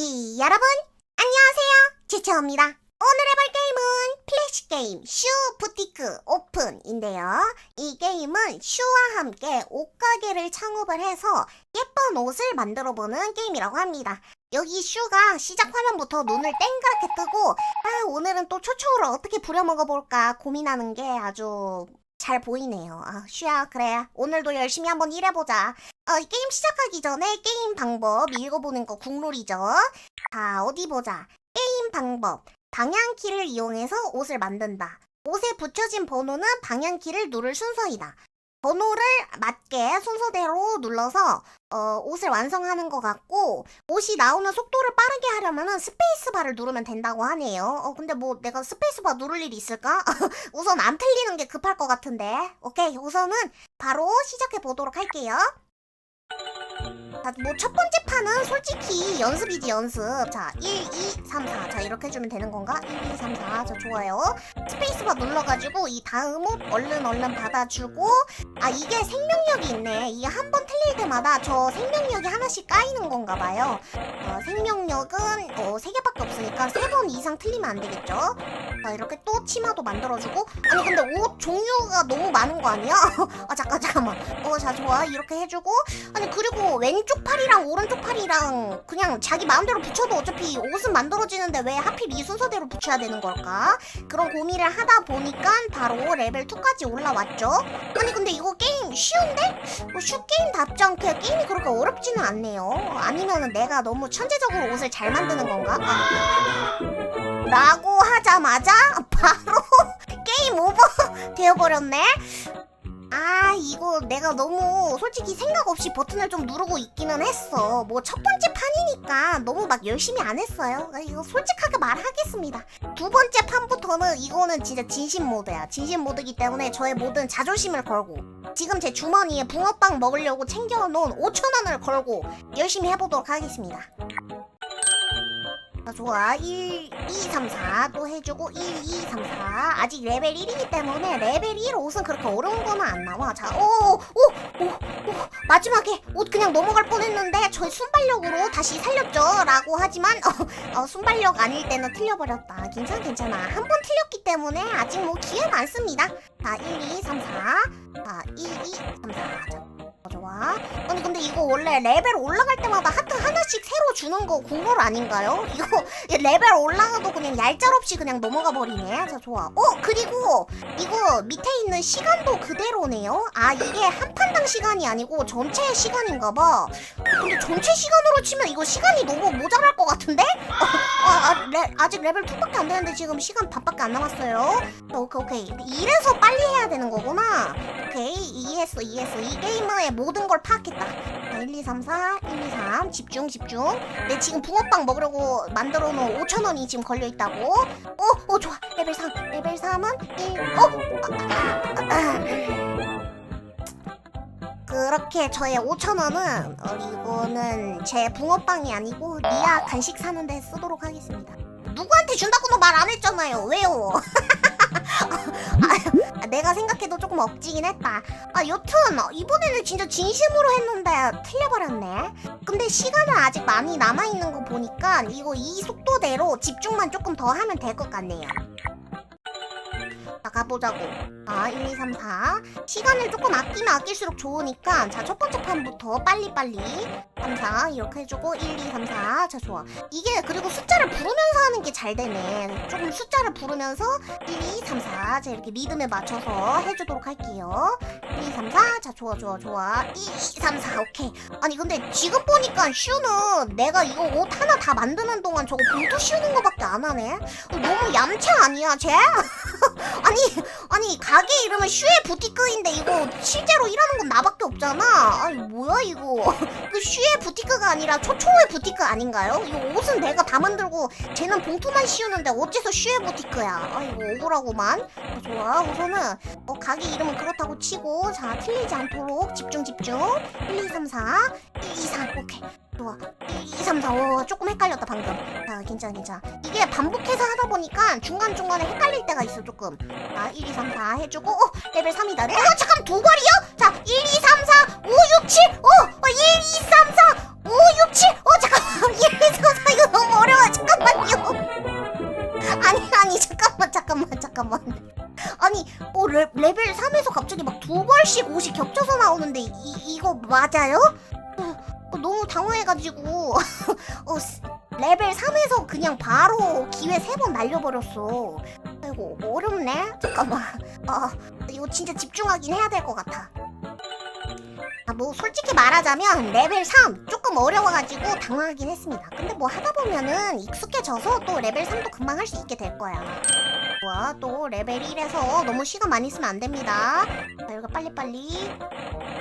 이 여러분 안녕하세요 지채입니다 오늘 해볼 게임은 플래시 게임 슈 부티크 오픈인데요 이 게임은 슈와 함께 옷가게를 창업을 해서 예쁜 옷을 만들어 보는 게임이라고 합니다 여기 슈가 시작 화면부터 눈을 땡그랗게 뜨고 아 오늘은 또 초초를 어떻게 부려먹어 볼까 고민하는 게 아주 잘 보이네요. 아, 슈야, 그래. 오늘도 열심히 한번 일해보자. 어, 이 게임 시작하기 전에 게임 방법 읽어보는 거 국룰이죠. 자, 어디 보자. 게임 방법. 방향키를 이용해서 옷을 만든다. 옷에 붙여진 번호는 방향키를 누를 순서이다. 번호를 맞게 순서대로 눌러서 어, 옷을 완성하는 것 같고 옷이 나오는 속도를 빠르게 하려면 스페이스바를 누르면 된다고 하네요. 어, 근데 뭐 내가 스페이스바 누를 일이 있을까? 우선 안 틀리는 게 급할 것 같은데. 오케이, 우선은 바로 시작해 보도록 할게요. 자, 뭐첫 번째 판은 솔직히 연습이지 연습. 자, 1, 2, 3, 4. 자, 이렇게 해주면 되는 건가? 1, 2, 3, 4. 자, 좋아요. 스페이스바 눌러가지고 이 다음 옷 얼른 얼른 받아주고 아, 이게 생명력이 있네. 이게 한 번 틀릴 때마다 저 생명력이 하나씩 까이는 건가 봐요. 어, 생명력은 어, 3개밖에 없으니까 3번 이상 틀리면 안 되겠죠? 자, 이렇게 또 치마도 만들어주고 아니 근데 옷 종류가 너무 많은 거 아니야? 아 잠깐 잠깐만 어 자 좋아 이렇게 해주고 아니 그리고 왼쪽 팔이랑 오른쪽 팔이랑 그냥 자기 마음대로 붙여도 어차피 옷은 만들어지는데 왜 하필 이 순서대로 붙여야 되는 걸까? 그런 고민을 하다 보니까 바로 레벨 2까지 올라왔죠 아니 근데 이거 게임 쉬운데? 뭐 슈 게임답지 않게 게임이 그렇게 어렵지는 않네요 아니면은 내가 너무 천재적으로 옷을 잘 만드는 건가? 아, 라고 하자마자 바로 게임 오버 되어버렸네. 아 이거 내가 너무 솔직히 생각 없이 버튼을 좀 누르고 있기는 했어. 뭐 첫 번째 판이니까 너무 막 열심히 안 했어요. 아, 이거 솔직하게 말하겠습니다. 두 번째 판부터는 이거는 진짜 진심 모드야. 진심 모드이기 때문에 저의 모든 자존심을 걸고 지금 제 주머니에 붕어빵 먹으려고 챙겨놓은 5천 원을 걸고 열심히 해보도록 하겠습니다. 자, 좋아. 1, 2, 3, 4 또 해주고 1, 2, 3, 4 아직 레벨 1이기 때문에 레벨 1 옷은 그렇게 어려운 거는 안 나와. 자, 오, 오, 오, 오, 마지막에 옷 그냥 넘어갈 뻔했는데 저희 순발력으로 다시 살렸죠. 라고 하지만 어, 어, 순발력 아닐 때는 틀려버렸다. 괜찮아, 괜찮아. 한 번 틀렸기 때문에 아직 뭐 기회 많습니다. 자, 1, 2, 3, 4 자, 1, 2, 3, 4 자, 좋아. 아니 근데 이거 원래 레벨 올라갈 때마다 하트 하나씩 새로 주는 거 국룰 아닌가요? 이거 레벨 올라가도 그냥 얄짤없이 그냥 넘어가 버리네. 자 좋아. 어 그리고 이거 밑에 있는 시간도 그대로네요. 아 이게 한 판당 시간이 아니고 전체 시간인가 봐. 근데 전체 시간으로 치면 이거 시간이 너무 모자랄 것 같은데? 어, 아, 아, 레, 아직 레벨 2밖에 안 되는데 지금 시간 반밖에 안 남았어요. 어, 오케이 오케이. 이래서 빨리 해야 되는 거구나. 이해했어 이해했어. 이 게임의 모든 걸 파악했다. 자, 1, 2, 3, 4, 1, 2, 3 집중 집중. 내 지금 붕어빵 먹으려고 만들어 놓은 5천 원이 지금 걸려 있다고. 어, 어 좋아. 레벨 3. 레벨 3은 1. 어? 아, 아, 아. 그렇게 저의 5천 원은 어, 이거는 제 붕어빵이 아니고 리아 간식 사는데 쓰도록 하겠습니다. 누구한테 준다고는 말안 했잖아요. 왜요? 아, 내가 생각해도 조금 억지긴 했다. 아, 여튼 이번에는 진짜 진심으로 했는데 틀려버렸네. 근데 시간은 아직 많이 남아 있는 거 보니까 이거 이 속도대로 집중만 조금 더 하면 될 것 같네요. 자, 가보자고. 자, 1, 2, 3, 4. 시간을 조금 아끼면 아낄수록 좋으니까, 자, 첫 번째 판부터 빨리빨리. 3, 4. 이렇게 해주고, 1, 2, 3, 4. 자, 좋아. 이게, 그리고 숫자를 부르면서 하는 게 잘 되네. 조금 숫자를 부르면서, 1, 2, 3, 4. 자, 이렇게 리듬에 맞춰서 해주도록 할게요. 1, 2, 3, 4. 자, 좋아, 좋아, 좋아. 2, 2, 3, 4. 오케이. 아니, 근데 지금 보니까 슈는 내가 이거 옷 하나 다 만드는 동안 저거 봉투 씌우는 거밖에 안 하네. 너무 얌체 아니야, 쟤? 아니 아니 가게 이름은 슈의 부티크인데 이거 실제로 일하는 건 나밖에 없잖아. 아니 뭐야 이거? 그 슈의 부티크가 아니라 초초의 부티크 아닌가요? 이거 옷은 내가 다 만들고 쟤는 봉투만 씌우는데 어째서 슈의 부티크야? 아이고 억울하고만. 어, 좋아 우선은 어, 가게 이름은 그렇다고 치고 자 틀리지 않도록 집중 집중. 1, 2, 3, 4 1, 2, 3 오케이. 좋아. 1, 2, 3, 4. 오, 조금 헷갈렸다, 방금. 자, 괜찮아, 괜찮아. 이게 반복해서 하다 보니까 중간중간에 헷갈릴 때가 있어 조금. 나 1, 2, 3, 4 해주고 어 레벨 3이다 레 어, 잠깐 두 발이요? 자 1, 2, 3, 4, 5, 6, 7 어, 어 1, 2, 3, 4, 5, 6, 7 어, 잠깐 1, 2, 3, 4 이거 너무 어려워. 잠깐만요. 아니 아니 잠깐만 잠깐만 잠깐만. 아니 뭐 레, 벨 3에서 갑자기 막 두 벌씩 옷이 겹쳐서 나오는데 이, 이거 맞아요? 어, 어 너무 당황해가지고. 어, 그냥 바로 기회 세 번 날려버렸어. 아이고 어렵네. 잠깐만. 아 이거 진짜 집중하긴 해야 될 것 같아. 아, 뭐 솔직히 말하자면 레벨 3 조금 어려워가지고 당황하긴 했습니다. 근데 뭐 하다 보면은 익숙해져서 또 레벨 3도 금방 할 수 있게 될 거야. 좋아, 또 레벨 1에서 너무 시간 많이 쓰면 안 됩니다. 자, 이렇게 빨리빨리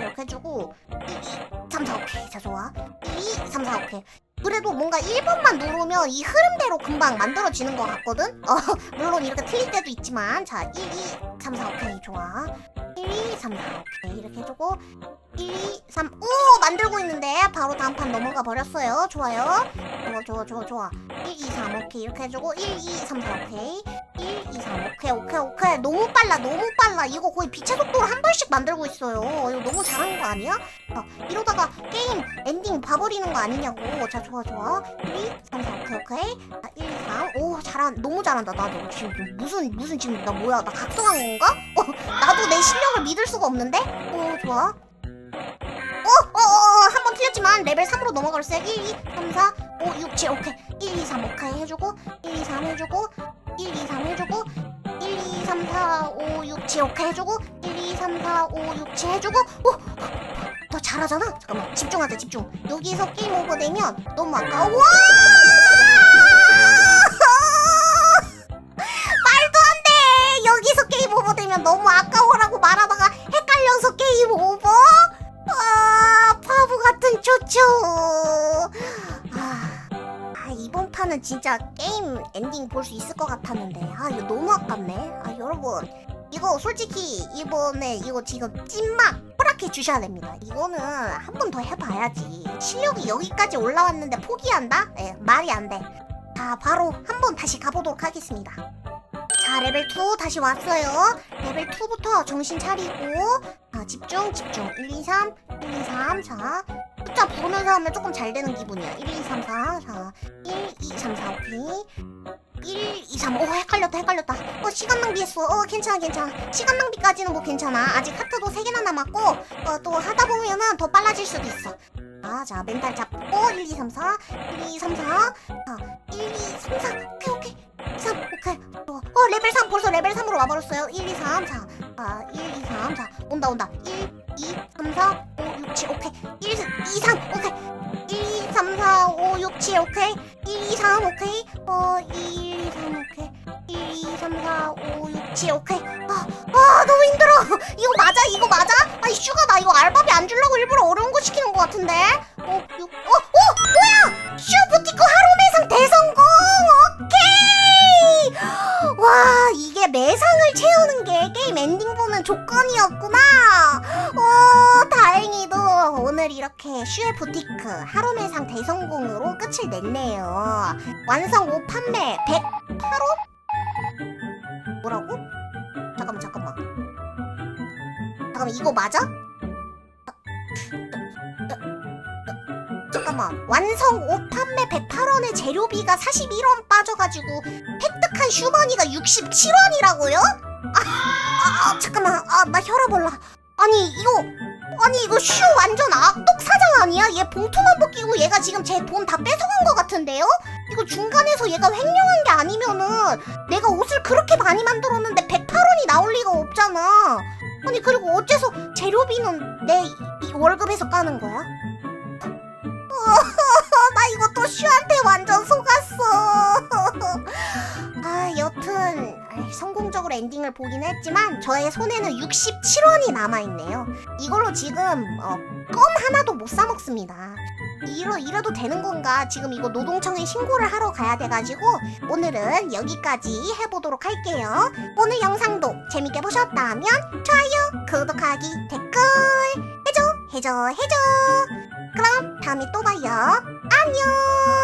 이렇게 해주고 1, 2, 3, 4, 오케이. 자, 좋아. 1, 2, 3, 4, 오케이. 그래도 뭔가 1번만 누르면 이 흐름대로 금방 만들어지는 것 같거든? 어, 물론 이렇게 틀릴 때도 있지만 자, 1, 2, 3, 4, 오케이. 좋아. 1, 2, 3, 4, 오케이. 이렇게 해주고 1, 2, 3, 오! 만들고 있는데 바로 다음 판 넘어가 버렸어요. 좋아요. 좋아, 좋아, 좋아, 좋아. 1, 2, 3, 오케이. 이렇게 해주고 1, 2, 3, 4, 오케이. 1, 2, 3, 오케이, 오케이, 오케이. 너무 빨라, 너무 빨라. 이거 거의 빛의 속도로 한 번씩 만들고 있어요. 이거 너무 잘하는 거 아니야? 어, 이러다가 게임 엔딩 봐버리는 거 아니냐고. 자, 좋아, 좋아. 1, 2, 3, 4, 오케이, 오케이. 자, 1, 2, 3. 오, 잘한, 너무 잘한다. 나도 지금 무슨, 무슨 지금 나 뭐야? 나 각성한 건가? 어, 나도 내 실력을 믿을 수가 없는데? 오, 좋아. 어, 어, 어, 한 번 틀렸지만 레벨 3으로 넘어가렸어요. 1, 2, 3, 4, 5, 6, 7, 오케이. 1, 2, 3, 오케이 해주고, 1, 2, 3 해주고, 1, 2, 3 해주고, 1, 2, 3, 4, 5, 6, 7, 오케이 해주고, 1, 2, 3, 4, 5, 6, 7 해주고, 오! 너 잘하잖아? 잠깐만, 집중하자, 집중. 여기서 게임 오버 되면 너무 아까워. 와! 이번 판은 진짜 게임 엔딩 볼 수 있을 것 같았는데. 아, 이거 너무 아깝네. 아, 여러분. 이거 솔직히 이번에 이거 지금 찐막 허락해 주셔야 됩니다. 이거는 한 번 더 해봐야지. 실력이 여기까지 올라왔는데 포기한다? 예, 말이 안 돼. 자, 바로 한 번 다시 가보도록 하겠습니다. 자, 레벨 2 다시 왔어요. 레벨 2부터 정신 차리고 자, 집중, 집중. 1, 2, 3, 1, 2, 3. 자, 숫자 보면서 하면 조금 잘 되는 기분이야. 1, 2, 3, 4. 자, 1, 2, 3, 4, 오케이. 1, 2, 3. 오, 헷갈렸다, 헷갈렸다. 어, 시간 낭비했어. 어, 괜찮아, 괜찮아. 시간 낭비까지는 뭐 괜찮아. 아직 하트도 3개나 남았고, 어, 또 하다 보면은 더 빨라질 수도 있어. 아, 자, 멘탈 잡고, 1, 2, 3, 4. 1, 2, 3, 4. 자, 1, 2, 3, 4. 오케이, 오케이. 3, 오케이. 좋아. 어, 레벨 3 벌써 레벨 3으로 와버렸어요. 1, 2, 3. 자, 아, 1, 2, 3. 자, 온다, 온다. 1, 2, 3, 4, 5, 6, 7. 오케이. 1, 2, 3. 오케이. 1, 2, 3, 4, 5, 6, 7. 오케이. 1, 2, 3. 오케이. 어, 1, 2, 3. 오케이. 1, 2, 3, 4, 5, 6, 7. 오케이. 아, 아, 너무 힘들어. 이거 맞아? 이거 맞아? 아니, 슈가 나 이거 알바비 안 주려고 일부러 어려운 거 시키는 것 같은데? 어, 6, 어, 어, 뭐야? 슈 부티코 하루 매상 대성공! 오케이! 와, 이게 매상을 채우는 게 게임 엔딩 보는 조건이었구나. 슈의 부티크 하루 매상 대성공으로 끝을 냈네요. 완성 5 판매 108원? 뭐라고? 잠깐만, 잠깐만. 잠깐만, 이거 맞아? 잠깐만 완성 5 판매 108원에 재료비가 41원 빠져가지고 획득한 슈머니가 67원이라고요? 아, 아, 아, 잠깐만 아나 혈압 올라 아니 이거 아니 이거 슈 완전 악독 사장 아니야? 얘 봉투만 벗기고 얘가 지금 제 돈 다 뺏어간 것 같은데요? 이거 중간에서 얘가 횡령한 게 아니면은 내가 옷을 그렇게 많이 만들었는데 108원이 나올 리가 없잖아 아니 그리고 어째서 재료비는 내 이 월급에서 까는 거야? 나 이거 또 슈한테 완전 속았어. 아, 여튼 성공적으로 엔딩을 보긴 했지만 저의 손에는 67원이 남아있네요. 이걸로 지금 어, 껌 하나도 못 사 먹습니다. 이러, 이래도 되는 건가? 지금 이거 노동청에 신고를 하러 가야 돼가지고 오늘은 여기까지 해보도록 할게요. 오늘 영상도 재밌게 보셨다면 좋아요, 구독하기, 댓글 해줘, 해줘, 해줘. 그럼 다음에 또 봐요. 안녕!